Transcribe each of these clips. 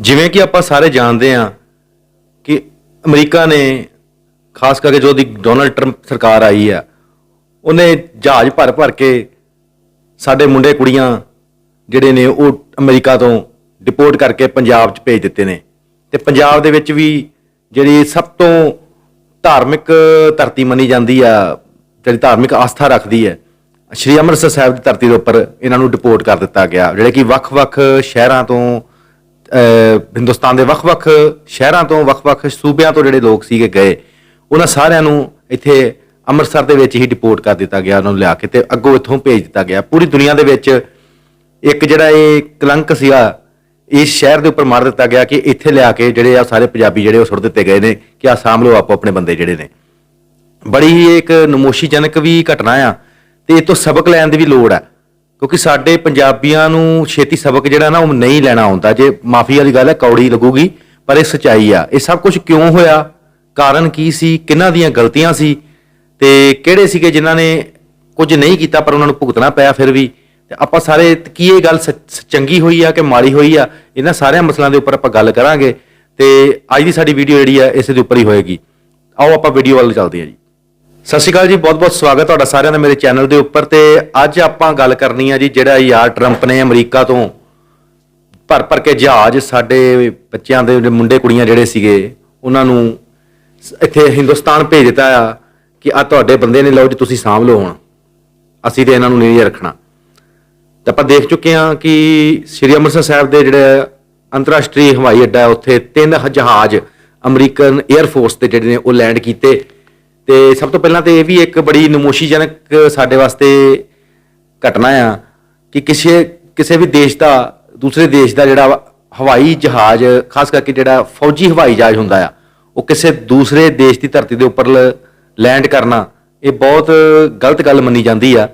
ਜਿਵੇਂ ਕਿ ਆਪਾਂ ਸਾਰੇ ਜਾਣਦੇ ਹਾਂ ਕਿ ਅਮਰੀਕਾ ਨੇ, ਖਾਸ ਕਰਕੇ ਜੋ ਦੀ ਡੋਨਲਡ ਟਰੰਪ ਸਰਕਾਰ ਆਈ ਆ ਉਹਨੇ ਜਹਾਜ਼ ਭਰ ਭਰ ਕੇ ਸਾਡੇ ਮੁੰਡੇ ਕੁੜੀਆਂ ਜਿਹੜੇ ਨੇ ਉਹ ਅਮਰੀਕਾ ਤੋਂ ਡਿਪੋਰਟ ਕਰਕੇ ਪੰਜਾਬ 'ਚ ਭੇਜ ਦਿੱਤੇ ਨੇ। ਤੇ ਪੰਜਾਬ ਦੇ ਵਿੱਚ ਵੀ ਜਿਹੜੀ ਸਭ ਤੋਂ ਧਾਰਮਿਕ ਧਰਤੀ ਮੰਨੀ ਜਾਂਦੀ ਆ, ਜਿਹੜੀ ਧਾਰਮਿਕ ਆਸਥਾ ਰੱਖਦੀ ਹੈ, ਸ਼੍ਰੀ ਅੰਮ੍ਰਿਤਸਰ ਸਾਹਿਬ ਦੀ ਧਰਤੀ ਦੇ ਉੱਪਰ ਇਹਨਾਂ ਨੂੰ ਡਿਪੋਰਟ ਕਰ ਦਿੱਤਾ ਗਿਆ, ਜਿਹੜੇ ਕਿ ਵੱਖ-ਵੱਖ ਸ਼ਹਿਰਾਂ ਤੋਂ ਹਿੰਦੁਸਤਾਨ ਦੇ ਵੱਖ-ਵੱਖ ਸ਼ਹਿਰਾਂ ਤੋਂ ਵੱਖ-ਵੱਖ ਸੂਬਿਆਂ ਤੋਂ ਜਿਹੜੇ ਲੋਕ ਸੀਗੇ ਗਏ, ਉਹਨਾਂ ਸਾਰਿਆਂ ਨੂੰ ਇੱਥੇ ਅੰਮ੍ਰਿਤਸਰ ਦੇ ਵਿੱਚ ਹੀ ਡਿਪੋਰਟ ਕਰ ਦਿੱਤਾ ਗਿਆ, ਉਹਨਾਂ ਨੂੰ ਲਿਆ ਕੇ ਤੇ ਅੱਗੋਂ ਇੱਥੋਂ ਭੇਜ ਦਿੱਤਾ ਗਿਆ। ਪੂਰੀ ਦੁਨੀਆ ਦੇ ਵਿੱਚ ਇੱਕ ਜਿਹੜਾ ਇਹ ਕਲੰਕ ਸੀਗਾ, ਇਸ ਸ਼ਹਿਰ ਦੇ ਉੱਪਰ ਮਾਰ ਦਿੱਤਾ ਗਿਆ ਕਿ ਇੱਥੇ ਲਿਆ ਕੇ ਜਿਹੜੇ ਆ ਸਾਰੇ ਪੰਜਾਬੀ ਜਿਹੜੇ ਉਹ ਸੁੱਟ ਦਿੱਤੇ ਗਏ ਨੇ ਕਿ ਆ ਸਾਂਭ ਲਓ ਆਪੋ ਆਪਣੇ ਬੰਦੇ ਜਿਹੜੇ ਨੇ। ਬੜੀ ਹੀ ਇੱਕ ਨਮੋਸ਼ੀਜਨਕ ਵੀ ਘਟਨਾ ਆ ਤੇ ਇਹ ਤੋਂ ਸਬਕ ਲੈਣ ਦੀ ਵੀ ਲੋੜ ਆ। ਕਿਉਂਕਿ ਸਾਡੇ ਪੰਜਾਬੀਆਂ ਨੂੰ ਛੇਤੀ ਸਬਕ ਜਿਹੜਾ ਨਾ ਉਹ ਨਹੀਂ ਲੈਣਾ ਆਉਂਦਾ। ਜੇ ਮਾਫੀ ਵਾਲੀ ਗੱਲ ਹੈ, ਕੌੜੀ ਲੱਗੂਗੀ, ਪਰ ਇਹ ਸਚਾਈ ਆ। ਇਹ ਸਭ ਕੁਝ ਕਿਉਂ ਹੋਇਆ? ਕਾਰਨ ਕੀ ਸੀ? ਕਿਹਨਾਂ ਦੀਆਂ ਗਲਤੀਆਂ ਸੀ? ਤੇ ਕਿਹੜੇ ਸੀਗੇ ਜਿਨ੍ਹਾਂ ਨੇ ਕੁਝ ਨਹੀਂ ਕੀਤਾ, ਪਰ ਉਹਨਾਂ ਨੂੰ ਭੁਗਤਣਾ ਪਿਆ ਫਿਰ ਵੀ? ਤੇ ਆਪਾਂ ਸਾਰੇ ਕੀ ਇਹ ਗੱਲ ਸ- ਚੰਗੀ ਹੋਈ ਆ ਕਿ ਮਾੜੀ ਹੋਈ ਆ? ਇਹਨਾਂ ਸਾਰਿਆਂ ਮਸਲਿਆਂ ਦੇ ਉੱਪਰ ਆਪਾਂ ਗੱਲ ਕਰਾਂਗੇ। ਤੇ ਅੱਜ ਦੀ ਸਾਡੀ ਵੀਡੀਓ ਜਿਹੜੀ ਆ, ਇਸੇ ਦੇ ਉੱਪਰ ਹੀ ਹੋਏਗੀ। ਆਓ ਆਪਾਂ ਵੀਡੀਓ ਵੱਲ ਚੱਲਦੇ ਹਾਂ ਜੀ। ਸਤਿ ਸ਼੍ਰੀ ਅਕਾਲ ਜੀ, ਬਹੁਤ-ਬਹੁਤ ਸਵਾਗਤ ਤੁਹਾਡਾ ਸਾਰਿਆਂ ਦਾ ਮੇਰੇ ਚੈਨਲ ਦੇ ਉੱਪਰ ਤੇ ਅੱਜ ਆਪਾਂ ਗੱਲ ਕਰਨੀ ਆ ਜੀ ਜਿਹੜਾ ਯਾਰ ਟਰੰਪ ਨੇ ਅਮਰੀਕਾ ਤੋਂ ਭਰ ਭਰ ਕੇ ਜਹਾਜ਼ ਸਾਡੇ ਬੱਚਿਆਂ ਦੇ ਮੁੰਡੇ ਕੁੜੀਆਂ ਜਿਹੜੇ ਸੀਗੇ, ਉਹਨਾਂ ਨੂੰ ਇੱਥੇ ਹਿੰਦੁਸਤਾਨ ਭੇਜ ਦਿੱਤਾ ਆ ਕਿ ਆ ਤੁਹਾਡੇ ਬੰਦੇ ਨੇ, ਲਓ ਜੀ ਤੁਸੀਂ ਸਾਂਭ ਲਓ ਹੁਣ। ਅਸੀਂ ਤੇ ਇਹਨਾਂ ਨੂੰ ਨਹੀਂ ਰੱਖਣਾ। ਤੇ ਆਪਾਂ ਦੇਖ ਚੁੱਕੇ ਹਾਂ ਕਿ ਸ੍ਰੀ ਅੰਮ੍ਰਿਤਸਰ ਸਾਹਿਬ ਦੇ ਜਿਹੜੇ ਅੰਤਰਰਾਸ਼ਟਰੀ ਹਵਾਈ ਅੱਡਾ ਹੈ, ਉੱਥੇ ਤਿੰਨ ਜਹਾਜ਼ ਅਮਰੀਕਨ 에ਅਰ ਫੋਰਸ ਦੇ ਜਿਹੜੇ ਨੇ ਉਹ ਲੈਂਡ ਕੀਤੇ। ਤੇ ਸਭ ਤੋਂ ਪਹਿਲਾਂ ਤੇ ਇਹ ਵੀ ਇੱਕ ਬੜੀ ਨਮੋਸ਼ੀਜਨਕ ਸਾਡੇ ਵਾਸਤੇ ਘਟਨਾ ਆ ਕਿ ਕਿਸੇ ਕਿਸੇ ਵੀ ਦੇਸ਼ ਦਾ, ਦੂਸਰੇ ਦੇਸ਼ ਦਾ ਜਿਹੜਾ ਹਵਾਈ ਜਹਾਜ਼, ਖਾਸ ਕਰਕੇ ਜਿਹੜਾ ਫੌਜੀ ਹਵਾਈ ਜਹਾਜ਼ ਹੁੰਦਾ ਆ, ਉਹ ਕਿਸੇ ਦੂਸਰੇ ਦੇਸ਼ ਦੀ ਧਰਤੀ ਦੇ ਉੱਪਰ ਲੈਂਡ ਕਰਨਾ, ਇਹ ਬਹੁਤ ਗਲਤ ਗੱਲ ਮੰਨੀ ਜਾਂਦੀ ਆ।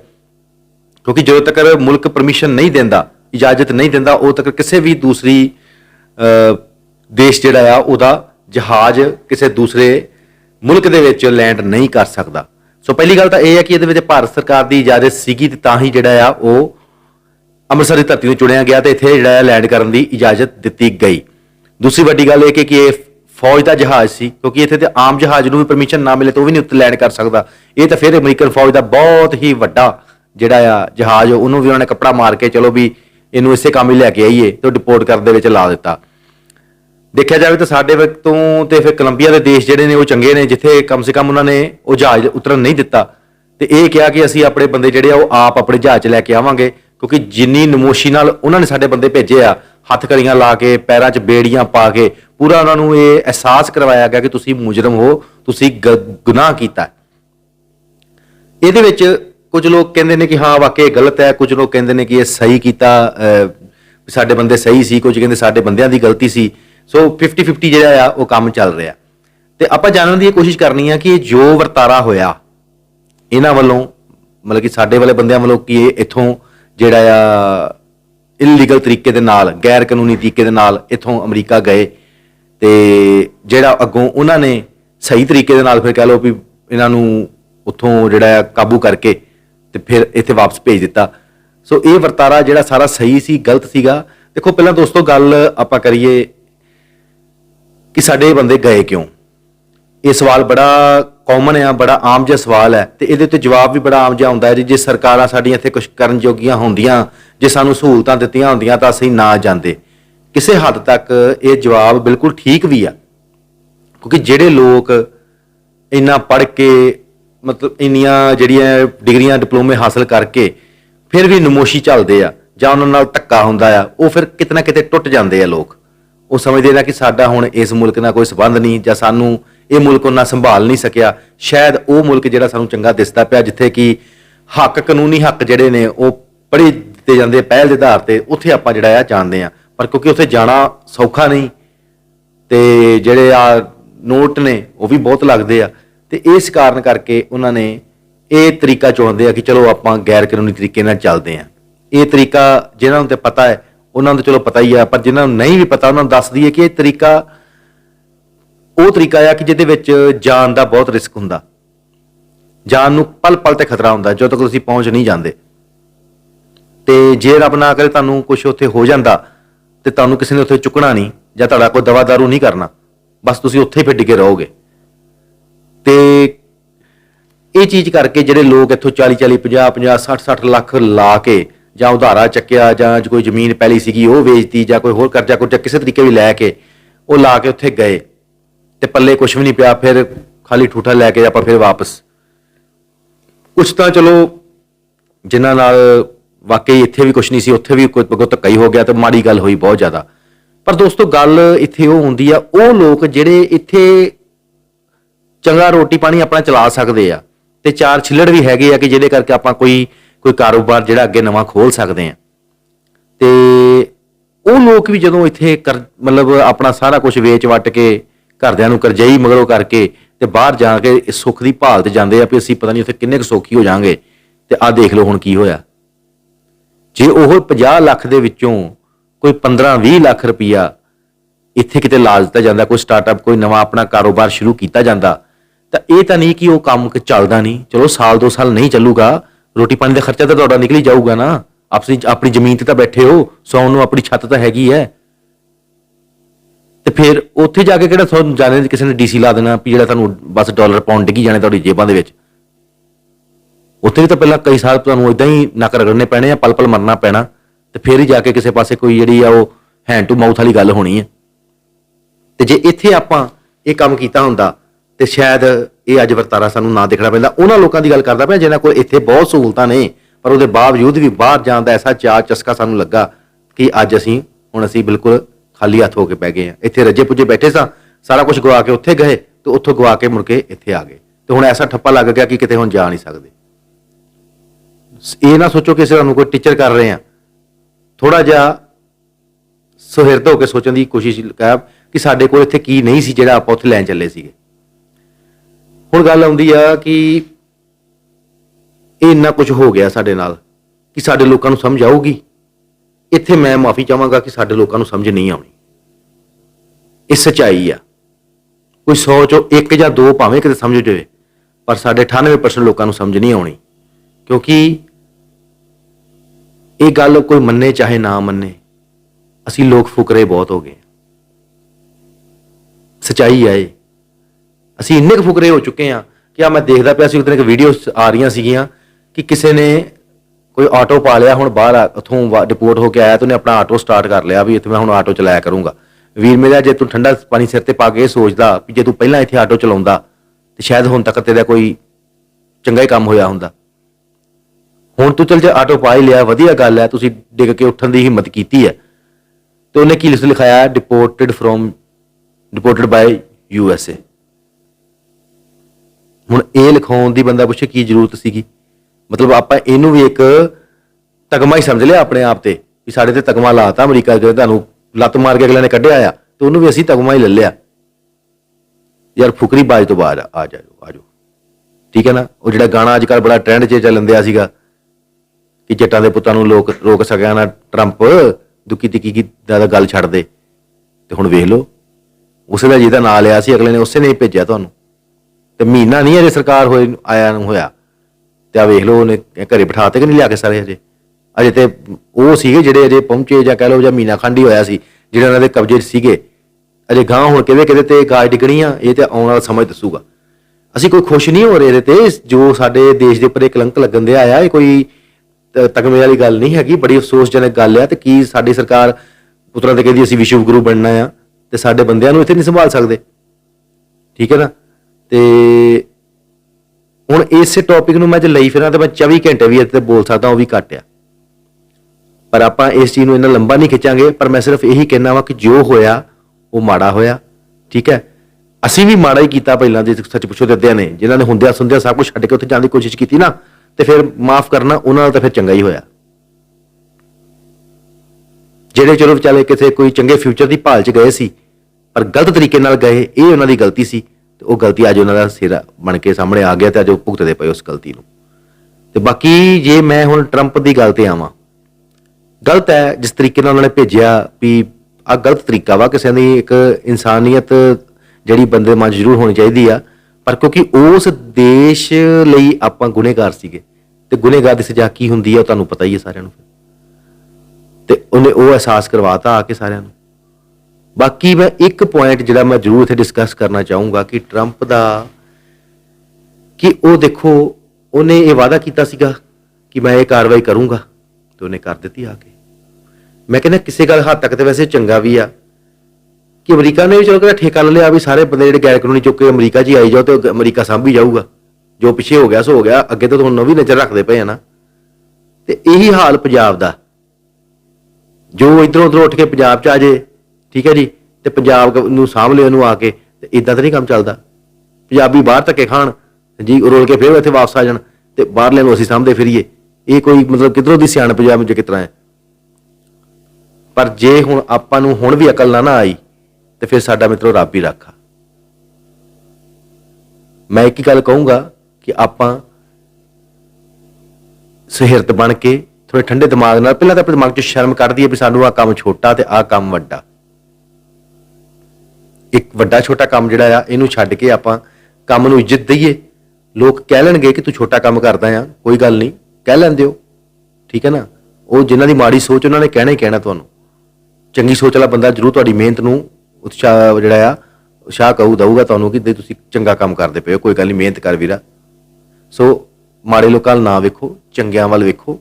ਕਿਉਂਕਿ ਜਦੋਂ ਤੱਕ ਮੁਲਕ ਪਰਮਿਸ਼ਨ ਨਹੀਂ ਦਿੰਦਾ, ਇਜਾਜ਼ਤ ਨਹੀਂ ਦਿੰਦਾ, ਉਦੋਂ ਤੱਕ ਕਿਸੇ ਵੀ ਦੂਸਰੀ ਦੇਸ਼ ਜਿਹੜਾ ਆ, ਉਹਦਾ ਜਹਾਜ਼ ਕਿਸੇ ਦੂਸਰੇ ਮੁਲਕ ਦੇ ਵਿੱਚ ਲੈਂਡ ਨਹੀਂ ਕਰ ਸਕਦਾ। ਸੋ ਪਹਿਲੀ ਗੱਲ ਤਾਂ ਇਹ ਹੈ ਕਿ ਇਹਦੇ ਵਿੱਚ ਭਾਰਤ ਸਰਕਾਰ ਦੀ ਇਜਾਜ਼ਤ ਸੀਗੀ ਤੇ ਤਾਂ ਹੀ ਜਿਹੜਾ ਆ ਉਹ ਅੰਮ੍ਰਿਤਸਰ ਦੀ ਧਰਤੀ ਨੂੰ ਚੁਣਿਆ ਗਿਆ ਤੇ ਇੱਥੇ ਜਿਹੜਾ ਹੈ ਲੈਂਡ ਕਰਨ ਦੀ ਇਜਾਜ਼ਤ ਦਿੱਤੀ ਗਈ। ਦੂਸਰੀ ਵੱਡੀ ਗੱਲ ਇਹ ਕਿ ਕਿ ਇਹ ਫੌਜ ਦਾ ਜਹਾਜ਼ ਸੀ, ਕਿਉਂਕਿ ਇੱਥੇ ਤੇ ਆਮ ਜਹਾਜ਼ ਨੂੰ ਵੀ ਪਰਮਿਸ਼ਨ ਨਾ ਮਿਲੇ ਤਾਂ ਉਹ ਵੀ ਨਹੀਂ ਉੱਤੇ ਲੈਂਡ ਕਰ ਸਕਦਾ। ਇਹ ਤਾਂ ਫਿਰ ਅਮਰੀਕਨ ਫੌਜ ਦਾ ਬਹੁਤ ਹੀ ਵੱਡਾ ਜਿਹੜਾ ਆ ਜਹਾਜ਼, ਉਹਨੂੰ ਵੀ ਉਹਨਾਂ ਨੇ ਕੱਪੜਾ ਮਾਰ ਕੇ ਚਲੋ ਵੀ ਇਹਨੂੰ ਇਸੇ ਕੰਮ ਹੀ ਲੈ ਕੇ ਆਈਏ ਤੇ ਡਿਪੋਰਟ ਕਰਨ ਦੇ ਵਿੱਚ ਲਾ ਦਿੱਤਾ। ਦੇਖਿਆ ਜਾਵੇ ਤਾਂ ਸਾਡੇ ਵਕਤ ਤੋਂ ਤੇ ਫਿਰ ਕੋਲੰਬੀਆ ਦੇ ਦੇਸ਼ ਜਿਹੜੇ ਨੇ ਉਹ ਚੰਗੇ ਨੇ, ਜਿੱਥੇ ਕਮ ਸੇ ਕਮ ਉਹਨਾਂ ਨੇ ਉਹ ਜਹਾਜ਼ ਉਤਰਨ ਨਹੀਂ ਦਿੱਤਾ। ਤੇ ਇਹ ਕਿਹਾ ਕਿ ਅਸੀਂ ਆਪਣੇ ਬੰਦੇ ਜਿਹੜੇ ਆ, ਉਹ ਆਪ ਆਪਣੇ ਜਹਾਜ਼ 'ਚ ਲੈ ਕੇ ਆਵਾਂਗੇ, ਕਿਉਂਕਿ ਜਿੰਨੀ ਨਮੋਸ਼ੀ ਨਾਲ ਉਹਨਾਂ ਨੇ ਸਾਡੇ ਬੰਦੇ ਭੇਜੇ ਆ, ਹੱਥ ਕੜੀਆਂ ਲਾ ਕੇ, ਪੈਰਾਂ 'ਚ ਬੇੜੀਆਂ ਪਾ ਕੇ, ਪੂਰਾ ਉਹਨਾਂ ਨੂੰ ਇਹ ਅਹਿਸਾਸ ਕਰਵਾਇਆ ਗਿਆ ਕਿ ਤੁਸੀਂ ਮੁਜਰਮ ਹੋ, ਤੁਸੀਂ ਗ- ਗੁਨਾਹ ਕੀਤਾ। ਇਹਦੇ ਵਿੱਚ ਕੁਝ ਲੋਕ ਕਹਿੰਦੇ ਨੇ ਕਿ ਹਾਂ, ਵਾਕਈ ਇਹ ਗਲਤ ਹੈ, ਕੁਝ ਲੋਕ ਕਹਿੰਦੇ ਨੇ ਕਿ ਇਹ ਸਹੀ ਕੀਤਾ ਸਾਡੇ ਬੰਦੇ ਸਹੀ ਸੀ, ਕੁਝ ਕਹਿੰਦੇ ਸਾਡੇ ਬੰਦਿਆਂ ਦੀ ਗਲਤੀ ਸੀ। ਸੋ 50 50 ਜਿਹੜਾ ਆ, ਉਹ ਕੰਮ ਚੱਲ ਰਿਹਾ। ਤੇ ਆਪਾਂ ਜਾਣਨ ਦੀ ਇਹ ਕੋਸ਼ਿਸ਼ ਕਰਨੀ ਆ ਕਿ ਜੋ ਵਰਤਾਰਾ ਹੋਇਆ, ਇਹਨਾਂ ਵੱਲੋਂ, ਮਤਲਬ ਕਿ ਸਾਡੇ ਵਾਲੇ ਬੰਦਿਆਂ ਵੱਲੋਂ ਕਿ ਇੱਥੋਂ ਜਿਹੜਾ ਆ ਇਲੀਗਲ ਤਰੀਕੇ ਦੇ ਨਾਲ ਗੈਰ ਕਾਨੂੰਨੀ ਤਰੀਕੇ ਦੇ ਨਾਲ ਇੱਥੋਂ ਅਮਰੀਕਾ ਗਏ। ਤੇ ਜਿਹੜਾ ਅੱਗੋਂ ਉਹਨਾਂ ਨੇ ਸਹੀ ਤਰੀਕੇ ਦੇ ਨਾਲ ਫਿਰ ਕਹਿ ਲਓ ਵੀ ਇਹਨਾਂ ਨੂੰ ਉੱਥੋਂ ਜਿਹੜਾ ਆ ਕਾਬੂ ਕਰਕੇ ਤੇ ਫਿਰ ਇੱਥੇ ਵਾਪਸ ਭੇਜ ਦਿੱਤਾ। ਸੋ ਇਹ ਵਰਤਾਰਾ ਜਿਹੜਾ ਸਾਰਾ ਸਹੀ ਸੀ, ਗਲਤ ਸੀਗਾ। ਦੇਖੋ, ਪਹਿਲਾਂ ਦੋਸਤੋ, ਗੱਲ ਆਪਾਂ ਕਰੀਏ ਕਿ ਸਾਡੇ ਬੰਦੇ ਗਏ ਕਿਉਂ? ਇਹ ਸਵਾਲ ਬੜਾ ਕਾਮਨ ਆ, ਬੜਾ ਆਮ ਜਿਹਾ ਸਵਾਲ ਹੈ ਤੇ ਇਹਦੇ ਉੱਤੇ ਜਵਾਬ ਵੀ ਬੜਾ ਆਮ ਜਿਹਾ ਹੁੰਦਾ ਹੈ ਜੀ। ਜੇ ਸਰਕਾਰਾਂ ਸਾਡੀਆਂ ਇੱਥੇ ਕੁਝ ਕਰਨ ਜੋਗੀਆਂ ਹੁੰਦੀਆਂ, ਜੇ ਸਾਨੂੰ ਸਹੂਲਤਾਂ ਦਿੱਤੀਆਂ ਹੁੰਦੀਆਂ ਤਾਂ ਅਸੀਂ ਨਾ ਜਾਂਦੇ। ਕਿਸੇ ਹੱਦ ਤੱਕ ਇਹ ਜਵਾਬ ਬਿਲਕੁਲ ਠੀਕ ਵੀ ਆ। ਕਿਉਂਕਿ ਜਿਹੜੇ ਲੋਕ ਇੰਨਾ ਪੜ੍ਹ ਕੇ, ਮਤਲਬ ਇੰਨੀਆਂ ਜਿਹੜੀਆਂ ਡਿਗਰੀਆਂ, ਡਿਪਲੋਮੇ ਹਾਸਲ ਕਰਕੇ ਫਿਰ ਵੀ ਨਮੋਸ਼ੀ ਚੱਲਦੇ ਆ ਜਾਂ ਉਹਨਾਂ ਨਾਲ ਧੱਕਾ ਹੁੰਦਾ ਆ, ਉਹ ਫਿਰ ਕਿਤੇ ਨਾ ਕਿਤੇ ਟੁੱਟ ਜਾਂਦੇ ਆ ਲੋਕ। ਉਹ ਸਮਝਦੇ ਨੇ ਕਿ ਸਾਡਾ ਹੁਣ ਇਸ ਮੁਲਕ ਨਾਲ ਕੋਈ ਸਬੰਧ ਨਹੀਂ ਜਾਂ ਸਾਨੂੰ ਇਹ ਮੁਲਕ ਉਹਨਾਂ ਸੰਭਾਲ ਨਹੀਂ ਸਕਿਆ। ਸ਼ਾਇਦ ਉਹ ਮੁਲਕ ਜਿਹੜਾ ਸਾਨੂੰ ਚੰਗਾ ਦਿਸਦਾ ਪਿਆ, ਜਿੱਥੇ ਕਿ ਹੱਕ, ਕਾਨੂੰਨੀ ਹੱਕ ਜਿਹੜੇ ਨੇ, ਉਹ ਪੜ੍ਹੇ ਦਿੱਤੇ ਜਾਂਦੇ, ਪਹਿਲ ਦੇ ਆਧਾਰ ਤੇ ਉੱਥੇ ਆਪਾਂ ਜਿਹੜਾ ਆ ਜਾਣਦੇ ਆ। ਪਰ ਕਿਉਂਕਿ ਉੱਥੇ ਜਾਣਾ ਸੌਖਾ ਨਹੀਂ ਤੇ ਜਿਹੜੇ ਆ ਨੋਟ ਨੇ, ਉਹ ਵੀ ਬਹੁਤ ਲੱਗਦੇ ਆ। ਤੇ ਇਸ ਕਾਰਨ ਕਰਕੇ ਉਹਨਾਂ ਨੇ ਇਹ ਤਰੀਕਾ ਚੁਣਦੇ ਆ ਕਿ ਚਲੋ ਆਪਾਂ ਗੈਰ ਕਾਨੂੰਨੀ ਤਰੀਕੇ ਨਾਲ ਚੱਲਦੇ ਆ। ਇਹ ਤਰੀਕਾ ਜਿਹਨਾਂ ਨੂੰ ਤੇ ਪਤਾ ਹੈ ਉਹਨਾਂ ਨੂੰ ਚਲੋ ਪਤਾ ਹੀ ਆ, ਪਰ ਜਿਨ੍ਹਾਂ ਨੂੰ ਨਹੀਂ ਵੀ ਪਤਾ, ਉਹਨਾਂ ਨੂੰ ਦੱਸ ਦਈਏ ਕਿ ਇਹ ਤਰੀਕਾ, ਉਹ ਤਰੀਕਾ ਆ ਕਿ ਜਿਹਦੇ ਵਿੱਚ ਜਾਨ ਦਾ ਬਹੁਤ ਰਿਸਕ ਹੁੰਦਾ। ਜਾਨ ਨੂੰ ਪਲ ਪਲ ਤੇ ਖਤਰਾ ਹੁੰਦਾ, ਜਦੋਂ ਤੱਕ ਤੁਸੀਂ ਪਹੁੰਚ ਨਹੀਂ ਜਾਂਦੇ। ਤੇ ਜੇ ਰੱਬ ਨਾ ਕਰੇ ਤੁਹਾਨੂੰ ਕੁਝ ਉੱਥੇ ਹੋ ਜਾਂਦਾ, ਤੇ ਤੁਹਾਨੂੰ ਕਿਸੇ ਨੇ ਉੱਥੇ ਚੁੱਕਣਾ ਨਹੀਂ, ਜਾਂ ਤੁਹਾਡਾ ਕੋਈ ਦਵਾ ਦਾਰੂ ਨਹੀਂ ਕਰਨਾ, ਬਸ ਤੁਸੀਂ ਉੱਥੇ ਹੀ ਫਿਰ ਡਿੱਗੇ ਰਹੋਗੇ। ਤੇ ਇਹ ਚੀਜ਼ ਕਰਕੇ ਜਿਹੜੇ ਲੋਕ ਇੱਥੋਂ 40 40 50 50 60 60 ਲੱਖ ਲਾ ਕੇ ਜਾਂ ਉਧਾਰਾ ਚੱਕਿਆ ਜਾਂ ਕੋਈ ਜ਼ਮੀਨ ਪਹਿਲੀ ਸੀਗੀ ਉਹ ਵੇਚਤੀ ਜਾਂ ਕੋਈ ਹੋਰ ਕਰਜ਼ਾ ਕੁਰਜ਼ਾ ਕਿਸੇ ਤਰੀਕੇ ਵੀ ਲੈ ਕੇ ਉਹ ਲਾ ਕੇ ਉੱਥੇ ਗਏ ਤੇ ਪੱਲੇ ਕੁਝ ਵੀ ਨਹੀਂ ਪਿਆ, ਫਿਰ ਖਾਲੀ ਠੂਠਾ ਲੈ ਕੇ ਆਪਾਂ ਫਿਰ ਵਾਪਸ। ਕੁਝ ਤਾਂ ਚਲੋ ਜਿਨ੍ਹਾਂ ਨਾਲ ਵਾਕਈ ਇੱਥੇ ਵੀ ਕੁਝ ਨਹੀਂ ਸੀ, ਉੱਥੇ ਵੀ ਕੋਈ ਬਗੋ ਧੱਕਾ ਹੀ ਹੋ ਗਿਆ ਤੇ ਮਾੜੀ ਗੱਲ ਹੋਈ ਬਹੁਤ ਜ਼ਿਆਦਾ। ਪਰ ਦੋਸਤੋ ਗੱਲ ਇੱਥੇ ਉਹ ਹੁੰਦੀ ਆ, ਉਹ ਲੋਕ ਜਿਹੜੇ ਇੱਥੇ ਚੰਗਾ ਰੋਟੀ ਪਾਣੀ ਆਪਣਾ ਚਲਾ ਸਕਦੇ ਆ ਤੇ ਚਾਰ ਛਿੱਲੜ ਵੀ ਹੈਗੇ ਆ ਕਿ ਜਿਹਦੇ ਕਰਕੇ ਆਪਾਂ ਕੋਈ ਕੋਈ ਕਾਰੋਬਾਰ ਜਿਹੜਾ ਅੱਗੇ ਨਵਾਂ ਖੋਲ ਸਕਦੇ ਆ ਤੇ ਉਹ ਲੋਕ ਵੀ ਜਦੋਂ ਇੱਥੇ ਕਰ, ਮਤਲਬ ਆਪਣਾ ਸਾਰਾ ਕੁਝ ਵੇਚ ਵਟ ਕੇ ਘਰਦਿਆਂ ਨੂੰ ਕਰਜ਼ਈ ਮਗਰੋਂ ਕਰਕੇ ਤੇ ਬਾਹਰ ਜਾ ਕੇ ਇਸ ਸੁੱਖ ਦੀ ਭਾਲ ਤੇ ਜਾਂਦੇ ਆ ਵੀ ਅਸੀਂ ਪਤਾ ਨਹੀਂ ਉੱਥੇ ਕਿੰਨੇ ਕੁ ਸੌਖੀ ਹੋ ਜਾਾਂਗੇ ਤੇ ਆਹ ਦੇਖ ਲਓ ਹੁਣ ਕੀ ਹੋਇਆ। ਜੇ ਉਹ 50 ਲੱਖ ਦੇ ਵਿੱਚੋਂ ਕੋਈ 15-20 ਲੱਖ ਰੁਪਈਆ ਇੱਥੇ ਕਿਤੇ ਲਾ ਦਿੱਤਾ ਜਾਂਦਾ, ਕੋਈ ਸਟਾਰਟਅਪ ਕੋਈ ਨਵਾਂ ਆਪਣਾ ਕਾਰੋਬਾਰ ਸ਼ੁਰੂ ਕੀਤਾ ਜਾਂਦਾ, ਤਾਂ ਇਹ ਤਾਂ ਨਹੀਂ ਕਿ ਉਹ ਕੰਮ ਚੱਲਦਾ ਨਹੀਂ। ਚਲੋ ਸਾਲ ਦੋ ਸਾਲ ਨਹੀਂ ਚੱਲੂਗਾ ਰੋਟੀ ਪਾਣੀ ਦਾ ਖਰਚਾ ਤਾਂ ਤੁਹਾਡਾ ਨਿਕਲ ਹੀ ਜਾਊਗਾ ਨਾ। ਆਪਣੀ ਆਪਣੀ ਜ਼ਮੀਨ ਤੇ ਤਾਂ ਬੈਠੇ ਹੋ, ਸੌਣ ਨੂੰ ਆਪਣੀ ਛੱਤ ਤਾਂ ਹੈਗੀ ਹੈ। ਤੇ ਫਿਰ ਉੱਥੇ ਜਾ ਕੇ ਕਿਹੜਾ ਤੁਹਾਨੂੰ ਜਾਣੇ ਕਿਸੇ ਨੇ ਡੀਸੀ ਲਾ ਦੇਣਾ ਵੀ ਜਿਹੜਾ ਤੁਹਾਨੂੰ ਬਸ ਡਾਲਰ ਪਾਉਂਡ ਡਿੱਗੀ ਜਾਣੇ ਤੁਹਾਡੀ ਜੇਬਾਂ ਦੇ ਵਿੱਚ। ਉੱਥੇ ਵੀ ਤਾਂ ਪਹਿਲਾਂ ਕਈ ਸਾਲ ਤੁਹਾਨੂੰ ਇਦਾਂ ਹੀ ਨੱਕ ਰਗੜਨੇ ਪੈਣੇ ਆ ਪਲ ਪਲ ਮਰਨਾ ਪੈਣਾ। ਤੇ ਫਿਰ ਹੀ ਜਾ ਕੇ ਕਿਸੇ ਪਾਸੇ ਕੋਈ ਜਿਹੜੀ ਆ ਉਹ ਹੈਂਡ ਟੂ ਮਾਊਥ ਵਾਲੀ ਗੱਲ ਹੋਣੀ ਹੈ। ਤੇ ਜੇ ਇੱਥੇ ਆਪਾਂ ਇਹ ਕੰਮ ਕੀਤਾ ਹੁੰਦਾ, ਤੇ ਸ਼ਾਇਦ ਇਹ ਅੱਜ ਵਰਤਾਰਾ ਸਾਨੂੰ ਨਾ ਦੇਖਣਾ ਪੈਂਦਾ। ਉਹਨਾਂ ਲੋਕਾਂ ਦੀ ਗੱਲ ਕਰਦਾ ਪਿਆ, ਜਿਨ੍ਹਾਂ ਕੋਲ ਇੱਥੇ ਬਹੁਤ ਸਹੂਲਤਾਂ ਨੇ, ਪਰ ਉਹਦੇ ਬਾਵਜੂਦ ਵੀ ਬਾਹਰ ਜਾਣ ਦਾ ਐਸਾ ਚਾਅ, ਚਸਕਾ ਸਾਨੂੰ ਲੱਗਾ ਕਿ ਅੱਜ ਅਸੀਂ, ਹੁਣ ਅਸੀਂ ਬਿਲਕੁਲ ਖਾਲੀ ਹੱਥ ਹੋ ਕੇ ਬਹਿ ਗਏ ਆ ਇੱਥੇ ਰੱਜੇ ਪੁੱਜੇ ਬੈਠੇ ਸਾਂ, ਸਾਰਾ ਕੁਝ ਗਵਾ ਕੇ ਉੱਥੇ ਗਏ ਤੇ ਉੱਥੋਂ ਗਵਾ ਕੇ ਮੁੜ ਕੇ ਇੱਥੇ ਆ ਗਏ। ਤੇ ਹੁਣ ਐਸਾ ਠੱਪਾ ਲੱਗ ਗਿਆ ਕਿ ਕਿਤੇ ਹੁਣ ਜਾ ਨਹੀਂ ਸਕਦੇ। ਇਹ ਨਾ ਸੋਚੋ ਕਿ ਅਸੀਂ ਤੁਹਾਨੂੰ ਕੋਈ ਟੀਚਰ ਕਰ ਰਹੇ ਆ ਥੋੜਾ ਜਿਹਾ ਸੁਹਿਰਦ ਹੋ ਕੇ ਸੋਚਣ ਦੀ ਕੋਸ਼ਿਸ਼ ਕਰ ਕਿ ਸਾਡੇ ਕੋਲ ਇੱਥੇ ਕੀ ਨਹੀਂ ਸੀ ਜਿਹੜਾ ਆਪਾਂ ਉੱਥੇ ਲੈਣ ਚੱਲੇ ਸੀਗੇ। ਹੁਣ ਗੱਲ ਆਉਂਦੀ ਆ ਕਿ ਇਹ ਇੰਨਾ ਕੁਝ ਹੋ ਗਿਆ ਸਾਡੇ ਨਾਲ ਕਿ ਸਾਡੇ ਲੋਕਾਂ ਨੂੰ ਸਮਝ ਆਊਗੀ। ਇੱਥੇ ਮੈਂ ਮਾਫੀ ਚਾਹਾਂਗਾ ਕਿ ਸਾਡੇ ਲੋਕਾਂ ਨੂੰ ਸਮਝ ਨਹੀਂ ਆਉਣੀ। ਇਹ ਸਚਾਈ ਆ। ਕੋਈ 100 ਚੋਂ ਇੱਕ ਜਾਂ ਦੋ ਭਾਵੇਂ ਕਿਤੇ ਸਮਝ ਜਾਵੇ, ਪਰ ਸਾਡੇ 98% ਲੋਕਾਂ ਨੂੰ ਸਮਝ ਨਹੀਂ ਆਉਣੀ। ਕਿਉਂਕਿ ਇਹ ਗੱਲ ਕੋਈ ਮੰਨੇ ਚਾਹੇ ਨਾ ਮੰਨੇ, ਅਸੀਂ ਲੋਕ ਫੁਕਰੇ ਬਹੁਤ ਹੋ ਗਏ ਸਚਾਈ ਆ ਇਹ। ਅਸੀਂ ਇੰਨੇ ਕੁ ਫੁਕਰੇ ਹੋ ਚੁੱਕੇ ਆ ਕਿ ਆ ਮੈਂ ਦੇਖਦਾ ਪਿਆ ਸੀ ਉਸ ਇੱਕ ਵੀਡੀਓ ਆ ਰਹੀਆਂ ਸੀਗੀਆਂ ਕਿ ਕਿਸੇ ਨੇ ਕੋਈ ਆਟੋ ਪਾ ਲਿਆ, ਹੁਣ ਬਾਹਰ ਆ- ਉੱਥੋਂ ਡਿਪੋਰਟ ਹੋ ਕੇ ਆਇਆ ਤੇ ਉਹਨੇ ਆਪਣਾ ਆਟੋ ਸਟਾਰਟ ਕਰ ਲਿਆ ਵੀ ਇੱਥੇ ਮੈਂ ਹੁਣ ਆਟੋ ਚਲਾਇਆ ਕਰੂੰਗਾ। ਵੀਰ ਮੇਰਾ ਜੇ ਤੂੰ ਠੰਡਾ ਪਾਣੀ ਸਿਰ ਤੇ ਪਾ ਕੇ ਇਹ ਸੋਚਦਾ ਵੀ ਜੇ ਤੂੰ ਪਹਿਲਾਂ ਇੱਥੇ ਆਟੋ ਚਲਾਉਂਦਾ ਤੇ ਸ਼ਾਇਦ ਹੁਣ ਤੱਕ ਤੇਰਾ ਕੋਈ ਚੰਗਾ ਹੀ ਕੰਮ ਹੋਇਆ ਹੁੰਦਾ। ਹੁਣ ਤੂੰ ਚਲ ਜੇ ਆਟੋ ਪਾ ਹੀ ਲਿਆ, ਵਧੀਆ ਗੱਲ ਹੈ, ਤੁਸੀਂ ਡਿੱਗ ਕੇ ਉੱਠਣ ਦੀ ਹਿੰਮਤ ਕੀਤੀ ਹੈ। ਤੇ ਉਹਨੇ ਕੀ ਲਿਖ ਲਿਖਾਇਆ deported from deported by U S A ਹੁਣ ਇਹ ਲਿਖਾਉਣ ਦੀ ਬੰਦਾ ਪੁੱਛੇ ਕੀ ਜ਼ਰੂਰਤ ਸੀਗੀ? ਮਤਲਬ ਆਪਾਂ ਇਹਨੂੰ ਵੀ ਇੱਕ ਤਗਮਾ ਹੀ ਸਮਝ ਲਿਆ ਆਪਣੇ ਆਪ ਤੇ, ਵੀ ਸਾਡੇ ਤੇ ਤਗਮਾ ਲਾਤਾ ਅਮਰੀਕਾ ਦੇ ਤੁਹਾਨੂੰ ਲੱਤ ਮਾਰ ਕੇ ਅਗਲੇ ਨੇ ਕੱਢਿਆ ਆ, ਤੇ ਉਹਨੂੰ ਵੀ ਅਸੀਂ ਤਗਮਾ ਹੀ ਲੈ ਲਿਆ। ਯਾਰ ਫੁਕਰੀ ਬਾਜ ਤੋਂ ਬਾਹਰ ਆ ਜਾਓ ਆ ਜਾਓ ਠੀਕ ਹੈ ਨਾ? ਉਹ ਜਿਹੜਾ ਗਾਣਾ ਅੱਜ ਕੱਲ ਬੜਾ ਟ੍ਰੈਂਡ 'ਚ ਚੱਲਣ ਦਿਆ ਸੀਗਾ, ਕਿ ਜੱਟਾਂ ਦੇ ਪੁੱਤਾਂ ਨੂੰ ਲੋਕ ਰੋਕ ਸਕਿਆ ਨਾ ਟਰੰਪ ਦੁੱਕੀ ਤਿੱਕੀ ਕੀ ਦਾ ਗੱਲ ਛੱਡ ਦੇ। ਤੇ ਹੁਣ ਵੇਖ ਲਓ, ਉਸੇ ਦਾ ਜਿਹਦਾ ਨਾਂ ਲਿਆ ਸੀ, ਅਗਲੇ ਨੇ ਉਸੇ ਨੇ ਹੀ ਭੇਜਿਆ ਤੁਹਾਨੂੰ। ਤੇ ਮਹੀਨਾ ਨਹੀਂ ਅਜੇ ਸਰਕਾਰ ਹੋਏ ਨੂੰ- ਆਇਆ ਨੂੰ ਹੋਇਆ। ਤੇ ਆ ਵੇਖ ਲਓ ਉਹਨੇ ਘਰੇ ਬਿਠਾਤੇ ਕਿ ਨਹੀਂ ਲਿਆ ਕੇ ਸਾਰੇ ਅਜੇ। ਅਜੇ ਤੇ ਉਹ ਸੀਗੇ ਜਿਹੜੇ ਅਜੇ ਪਹੁੰਚੇ ਜਾਂ ਕਹਿ ਲਓ ਜਾਂ ਮਹੀਨਾ ਖੰਡ ਹੀ ਹੋਇਆ ਸੀ, ਜਿਹੜੇ ਉਹਨਾਂ ਦੇ ਕਬਜ਼ੇ 'ਚ ਸੀਗੇ। ਅਜੇ ਗਾਂ ਹੁਣ ਕਿਤੇ ਕਿਹਦੇ ਤੇ ਗਾਜ ਡਿੱਗਣੀ ਆ, ਇਹ ਤੇ ਆਉਣ ਵਾਲਾ ਸਮਾਂ ਹੀ ਦੱਸੂਗਾ। ਅਸੀਂ ਕੋਈ ਖੁਸ਼ ਨਹੀਂ ਹੋ ਰਹੇ ਇਹਦੇ ਤੇ ਜੋ ਸਾਡੇ ਦੇਸ਼ ਦੇ ਉੱਪਰ ਇਹ ਕਲੰਕ ਲੱਗਣ ਦੇ ਆਇਆ, ਇਹ ਕੋਈ ਤ- ਤਗਮੇ ਵਾਲੀ ਗੱਲ ਨਹੀਂ ਹੈਗੀ, ਬੜੀ ਅਫਸੋਸਜਨਕ ਗੱਲ ਆ। ਤੇ ਕੀ ਸਾਡੀ ਸਰਕਾਰ ਪੁੱਤਰਾਂ ਤੇ ਕਹਿੰਦੀ ਅਸੀਂ ਵਿਸ਼ਵ ਗੁਰੂ ਬਣਨਾ ਆ, ਤੇ ਸਾਡੇ ਬੰਦਿਆਂ ਨੂੰ ਇੱਥੇ ਨਹੀਂ ਸੰਭਾਲ ਸਕਦੇ। ਠੀਕ ਹੈ ਨਾ? ਤੇ ਹੁਣ ਇਸੇ ਟੌਪਿਕ ਨੂੰ ਮੈਂ ਜੇ ਲਈ ਫਿਰਾਂ ਤਾਂ ਮੈਂ 24 ਘੰਟੇ ਵੀ ਇੱਥੇ ਬੋਲ ਸਕਦਾ, ਉਹ ਵੀ ਘੱਟ ਆ। ਪਰ ਆਪਾਂ ਇਸ ਚੀਜ਼ ਨੂੰ ਇੰਨਾ ਲੰਬਾ ਨਹੀਂ ਖਿੱਚਾਂਗੇ, ਪਰ ਮੈਂ ਸਿਰਫ ਇਹੀ ਕਹਿਣਾ ਵਾ ਕਿ ਜੋ ਹੋਇਆ, ਉਹ ਮਾੜਾ ਹੋਇਆ, ਠੀਕ ਹੈ? ਅਸੀਂ ਵੀ ਮਾੜਾ ਹੀ ਕੀਤਾ ਪਹਿਲਾਂ ਦੇ ਸੱਚ ਪੁੱਛੋ ਤੇ ਨੇ, ਜਿਨ੍ਹਾਂ ਨੇ ਹੁੰਦਿਆਂ ਸੁੰਦਿਆਂ ਸਭ ਕੁਝ ਛੱਡ ਕੇ ਉੱਥੇ ਜਾਣ ਦੀ ਕੋਸ਼ਿਸ਼ ਕੀਤੀ ਨਾ, ਤੇ ਫਿਰ ਮਾਫ ਕਰਨਾ, ਉਹਨਾਂ ਨਾਲ ਤਾਂ ਫਿਰ ਚੰਗਾ ਹੀ ਹੋਇਆ। ਜਿਹੜੇ ਚਲੋ ਵਿਚਾਲੇ ਕਿਸੇ ਕੋਈ ਚੰਗੇ ਫਿਊਚਰ ਦੀ ਭਾਲ 'ਚ ਗਏ ਸੀ, ਪਰ ਗਲਤ ਤਰੀਕੇ ਨਾਲ ਗਏ, ਇਹ ਉਹਨਾਂ ਦੀ ਗਲਤੀ ਸੀ। ਤੇ ਉਹ ਗਲਤੀ ਅੱਜ ਉਹਨਾਂ ਦਾ ਸਿਰ ਬਣ ਕੇ ਸਾਹਮਣੇ ਆ ਗਿਆ ਤੇ ਅੱਜ ਉਹ ਭੁਗਤਦੇ ਪਏ ਉਸ ਗਲਤੀ ਨੂੰ। ਤੇ ਬਾਕੀ ਜੇ ਮੈਂ ਹੁਣ ਟਰੰਪ ਦੀ ਗੱਲ ਤੇ ਆਵਾਂ, ਗਲਤ ਹੈ ਜਿਸ ਤਰੀਕੇ ਨਾਲ ਉਹਨਾਂ ਨੇ ਭੇਜਿਆ ਵੀ ਆ ਗਲਤ ਤਰੀਕਾ ਵਾ, ਕਿਸੇ ਦੀ ਇੱਕ ਇਨਸਾਨੀਅਤ ਜਿਹੜੀ ਬੰਦੇ ਦੇ ਮਨ 'ਚ ਜ਼ਰੂਰ ਹੋਣੀ ਚਾਹੀਦੀ ਆ, ਪਰ ਕਿਉਂਕਿ ਉਸ ਦੇਸ਼ ਲਈ ਆਪਾਂ ਗੁਨੇਗਾਰ ਸੀਗੇ ਤੇ ਗੁਨੇਗਾਰ ਦੀ ਸਜ਼ਾ ਕੀ ਹੁੰਦੀ ਆ ਉਹ ਤੁਹਾਨੂੰ ਪਤਾ ਹੀ ਹੈ ਸਾਰਿਆਂ ਨੂੰ ਤੇ ਉਹਨੇ ਉਹ ਅਹਿਸਾਸ ਕਰਵਾਤਾ ਆ ਕੇ ਸਾਰਿਆਂ ਨੂੰ। ਬਾਕੀ ਮੈਂ ਇੱਕ ਪੁਆਇੰਟ ਜਿਹੜਾ ਮੈਂ ਜ਼ਰੂਰ ਇੱਥੇ ਡਿਸਕਸ ਕਰਨਾ ਚਾਹੂੰਗਾ ਕਿ ਟਰੰਪ ਦਾ ਕਿ ਉਹ ਦੇਖੋ, ਉਹਨੇ ਇਹ ਵਾਅਦਾ ਕੀਤਾ ਸੀਗਾ ਕਿ ਮੈਂ ਇਹ ਕਾਰਵਾਈ ਕਰੂੰਗਾ ਤੇ ਉਹਨੇ ਕਰ ਦਿੱਤੀ ਆ ਕੇ। ਮੈਂ ਕਹਿੰਦਾ ਕਿਸੇ ਗੱਲ ਹੱਦ ਤੱਕ ਤੇ ਵੈਸੇ ਚੰਗਾ ਵੀ ਆ ਕਿ ਅਮਰੀਕਾ ਨੇ ਵੀ ਚਲੋ ਕਿਹੜਾ ਠੇਕਾ ਲੈ ਲਿਆ ਵੀ ਸਾਰੇ ਬੰਦੇ ਜਿਹੜੇ ਗੈਰ ਕਾਨੂੰਨੀ ਚੁੱਕ ਕੇ ਅਮਰੀਕਾ 'ਚ ਹੀ ਆਈ ਜਾਓ ਤੇ ਉਹ ਅਮਰੀਕਾ ਸਾਂਭੀ ਜਾਊਗਾ। ਜੋ ਪਿੱਛੇ ਹੋ ਗਿਆ, ਸੋ ਹੋ ਗਿਆ, ਅੱਗੇ ਤਾਂ ਤੁਹਾਨੂੰ ਵੀ ਨਜ਼ਰ ਰੱਖਦੇ ਪਏ ਆ ਨਾ। ਤੇ ਇਹੀ ਹਾਲ ਪੰਜਾਬ ਦਾ। ਜੋ ਇਧਰੋਂ ਉਧਰੋਂ ਉੱਠ ਕੇ ਪੰਜਾਬ 'ਚ ਆ ਜੇ ਠੀਕ ਹੈ ਜੀ? ਤੇ ਪੰਜਾਬ ਨੂੰ ਸਾਂਭ ਲਿਓ ਉਹਨੂੰ ਆ ਕੇ, ਤੇ ਇਦਾਂ ਤਾਂ ਨਹੀਂ ਕੰਮ ਚੱਲਦਾ। ਪੰਜਾਬੀ ਬਾਹਰ ਧੱਕੇ ਖਾਣ, ਜੀ ਰੋਲ ਕੇ ਫੇਰ ਇੱਥੇ ਵਾਪਸ ਆ ਜਾਣ, ਤੇ ਬਾਹਰਲੇ ਨੂੰ ਅਸੀਂ ਸਾਂਭਦੇ ਫਿਰੀਏ। ਇਹ ਕੋਈ ਮਤਲਬ ਕਿਧਰੋਂ ਦੀ ਸਿਆਣ ਪੰਜਾਬ ਚ ਕਿਤਰਾ ਹੈ? ਪਰ ਜੇ ਹੁਣ ਆਪਾਂ ਨੂੰ ਹੁਣ ਵੀ ਅਕਲ ਨਾ ਨਾ ਆਈ, ਤੇ ਫਿਰ ਸਾਡਾ ਮਿੱਤਰੋ ਰੱਬ ਹੀ ਰੱਖਾ। ਮੈਂ ਇੱਕ ਹੀ ਗੱਲ ਕਹੂੰਗਾ ਕਿ ਆਪਾਂ ਸਹਿਰਤ ਬਣ ਕੇ ਥੋੜੇ ਠੰਡੇ ਦਿਮਾਗ ਨਾਲ, ਪਹਿਲਾਂ ਤਾਂ ਆਪਣੇ ਦਿਮਾਗ 'ਚ ਸ਼ਰਮ ਕੱਢ ਦਈਏ ਵੀ ਸਾਨੂੰ ਆਹ ਕੰਮ ਛੋਟਾ ਤੇ ਆਹ ਕੰਮ ਵੱਡਾ। ਇੱਕ ਵੱਡਾ ਛੋਟਾ ਕੰਮ ਜਿਹੜਾ ਆ, ਇਹਨੂੰ ਛੱਡ ਕੇ ਆਪਾਂ ਕੰਮ ਨੂੰ ਇੱਜ਼ਤ ਦਈਏ। ਲੋਕ ਕਹਿ ਲੈਣਗੇ ਕਿ ਤੂੰ ਛੋਟਾ ਕੰਮ ਕਰਦਾ ਆ, ਕੋਈ ਗੱਲ ਨਹੀਂ, ਕਹਿ ਲੈਂਦੇ ਹੋ। ਠੀਕ ਹੈ ਨਾ? ਉਹ ਜਿਨ੍ਹਾਂ ਦੀ ਮਾੜੀ ਸੋਚ, ਉਹਨਾਂ ਨੇ ਕਹਿਣਾ ਹੀ ਕਹਿਣਾ ਤੁਹਾਨੂੰ। ਚੰਗੀ ਸੋਚ ਵਾਲਾ ਬੰਦਾ ਜਰੂਰ ਤੁਹਾਡੀ ਮਿਹਨਤ ਨੂੰ ਉਤਸ਼ਾਹ ਜਿਹੜਾ ਆ, ਉਤਸ਼ਾਹ ਕਹੂ, ਦਊਗਾ ਤੁਹਾਨੂੰ ਕਿ ਦੇ ਤੁਸੀਂ ਚੰਗਾ ਕੰਮ ਕਰਦੇ ਪਏ ਹੋ, ਕੋਈ ਗੱਲ ਨਹੀਂ, ਮਿਹਨਤ ਕਰ ਵੀਰਾ। ਸੋ ਮਾੜੇ ਲੋਕਾਂ ਵੱਲ ਨਾ ਵੇਖੋ, ਚੰਗਿਆਂ ਵੱਲ ਵੇਖੋ।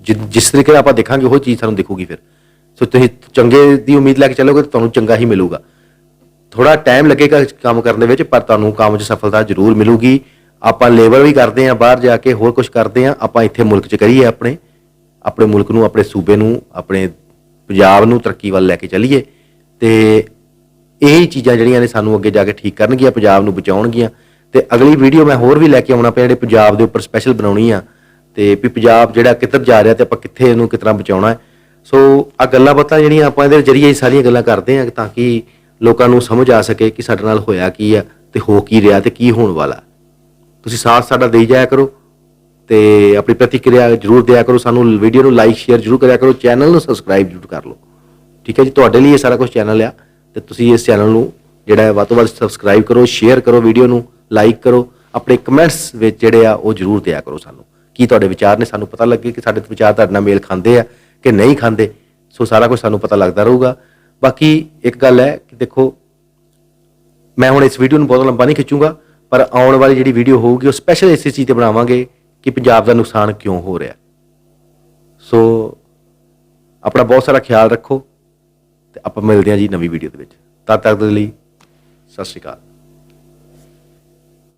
ਜਿ- ਜਿਸ ਤਰੀਕੇ ਨਾਲ ਆਪਾਂ ਦੇਖਾਂਗੇ, ਉਹ ਚੀਜ਼ ਸਾਨੂੰ ਦਿਖੂਗੀ ਫਿਰ। ਸੋ ਤੁਸੀਂ ਚੰਗੇ ਦੀ ਉਮੀਦ ਲੈ ਕੇ ਚੱਲੋਗੇ, ਤਾਂ ਤੁਹਾਨੂੰ ਚੰਗਾ ਹੀ ਮਿਲੂਗਾ। ਥੋੜਾ ਟਾਈਮ ਲੱਗੇਗਾ ਕੰਮ ਕਰਨ ਦੇ ਵਿੱਚ, ਪਰ ਤੁਹਾਨੂੰ ਕੰਮ 'ਚ ਸਫਲਤਾ ਜ਼ਰੂਰ ਮਿਲੂਗੀ। ਆਪਾਂ ਲੇਬਰ ਵੀ ਕਰਦੇ ਆਂ ਬਾਹਰ ਜਾ ਕੇ ਹੋਰ ਕੁਝ ਕਰਦੇ ਆਂ ਆਪਾਂ ਇੱਥੇ ਮੁਲਕ 'ਚ ਕਰੀਏ ਆਪਣੇ। ਆਪਣੇ ਮੁਲਕ ਨੂੰ, ਆਪਣੇ ਸੂਬੇ ਨੂੰ, ਆਪਣੇ ਪੰਜਾਬ ਨੂੰ ਤਰੱਕੀ ਵੱਲ ਲੈ ਕੇ ਚੱਲੀਏ। ਤੇ ਇਹ ਚੀਜ਼ਾਂ ਜਿਹੜੀਆਂ ਨੇ ਸਾਨੂੰ ਅੱਗੇ ਜਾ ਕੇ ਠੀਕ ਕਰਨਗੀਆਂ, ਪੰਜਾਬ ਨੂੰ ਬਚਾਉਣਗੀਆਂ। ਤੇ ਅਗਲੀ ਵੀਡੀਓ ਮੈਂ ਹੋਰ ਵੀ ਲੈ ਕੇ ਆਉਣਾ ਪਿਆ, ਜਿਹੜੇ ਪੰਜਾਬ ਦੇ ਉੱਪਰ ਸਪੈਸ਼ਲ ਬਣਾਉਣੀ ਆ। ਤੇ ਵੀ ਪੰਜਾਬ ਜਿਹੜਾ ਕਿੱਧਰ ਜਾ ਰਿਹਾ ਤੇ ਆਪਾਂ ਕਿੱਥੇ ਇਹਨੂੰ ਕਿਤਨਾ ਬਚਾਉਣਾ ਹੈ। ਸੋ ਆ ਗੱਲਾਂ ਬਾਤਾਂ ਜਿਹੜੀਆਂ ਆਪਾਂ ਇਹਦੇ ਜਰੀਏ ਸਾਰੀਆਂ ਗੱਲਾਂ ਕਰਦੇ ਆ ਤਾਂ ਕਿ ਲੋਕਾਂ ਨੂੰ ਸਮਝ ਆ ਸਕੇ ਕਿ ਸਾਡੇ ਨਾਲ ਹੋਇਆ ਕੀ ਆ ਤੇ ਹੋ ਕੀ ਰਿਹਾ ਤੇ ਕੀ ਹੋਣ ਵਾਲਾ। ਤੁਸੀਂ ਸਾਥ ਸਾਡਾ ਦੇਈ ਜਾਇਆ ਕਰੋ ਤੇ ਆਪਣੀ ਪ੍ਰਤੀਕਿਰਿਆ ਜਰੂਰ ਦਿਆ ਕਰੋ ਸਾਨੂੰ ਵੀਡੀਓ ਨੂੰ ਲਾਈਕ ਸ਼ੇਅਰ ਜਰੂਰ ਕਰਿਆ ਕਰੋ ਚੈਨਲ ਨੂੰ ਸਬਸਕ੍ਰਾਈਬ ਜਰੂਰ ਕਰ ਲਓ। ਠੀਕ ਹੈ ਜੀ? ਤੁਹਾਡੇ ਲਈ ਇਹ ਸਾਰਾ ਕੁਝ ਚੈਨਲ ਆ ਤੇ ਤੁਸੀਂ ਇਸ ਚੈਨਲ ਨੂੰ ਜਿਹੜਾ ਹੈ ਵੱਧ ਤੋਂ ਵੱਧ ਸਬਸਕ੍ਰਾਈਬ ਕਰੋ ਸ਼ੇਅਰ ਕਰੋ ਵੀਡੀਓ ਨੂੰ ਲਾਈਕ ਕਰੋ, ਆਪਣੇ ਕਮੈਂਟਸ ਵਿੱਚ ਜਿਹੜੇ ਆ ਉਹ ਜਰੂਰ ਦਿਆ ਕਰੋ ਸਾਨੂੰ। ਕੀ ਤੁਹਾਡੇ ਵਿਚਾਰ ਨੇ? ਸਾਨੂੰ ਪਤਾ ਲੱਗੇ ਕਿ ਸਾਡੇ ਵਿਚਾਰ ਤੁਹਾਡੇ ਨਾਲ ਮੇਲ ਖਾਂਦੇ ਆ ਕਿ ਨਹੀਂ ਖਾਂਦੇ। ਸੋ ਸਾਰਾ ਕੁਝ ਸਾਨੂੰ ਪਤਾ ਲੱਗਦਾ ਰਹੂਗਾ। ਬਾਕੀ ਇੱਕ ਗੱਲ ਹੈ ਕਿ ਦੇਖੋ, ਮੈਂ ਹੁਣ ਇਸ ਵੀਡੀਓ ਨੂੰ ਬਹੁਤ ਲੰਬਾ ਨਹੀਂ ਖਿੱਚੂੰਗਾ, ਪਰ ਆਉਣ ਵਾਲੀ ਜਿਹੜੀ ਵੀਡੀਓ ਹੋਊਗੀ, ਉਹ ਸਪੈਸ਼ਲ ਇਸੇ ਚੀਜ਼ ਤੇ ਬਣਾਵਾਂਗੇ ਕਿ ਪੰਜਾਬ ਦਾ ਨੁਕਸਾਨ ਕਿਉਂ ਹੋ ਰਿਹਾ। ਸੋ ਆਪਣਾ ਬਹੁਤ ਸਾਰਾ ਖਿਆਲ ਰੱਖੋ ਤੇ ਆਪਾਂ ਮਿਲਦੇ ਹਾਂ ਜੀ ਨਵੀਂ ਵੀਡੀਓ ਦੇ ਵਿੱਚ। ਤਦ ਤੱਕ ਦੇ ਲਈ, ਸਤਿ ਸ਼੍ਰੀ ਅਕਾਲ।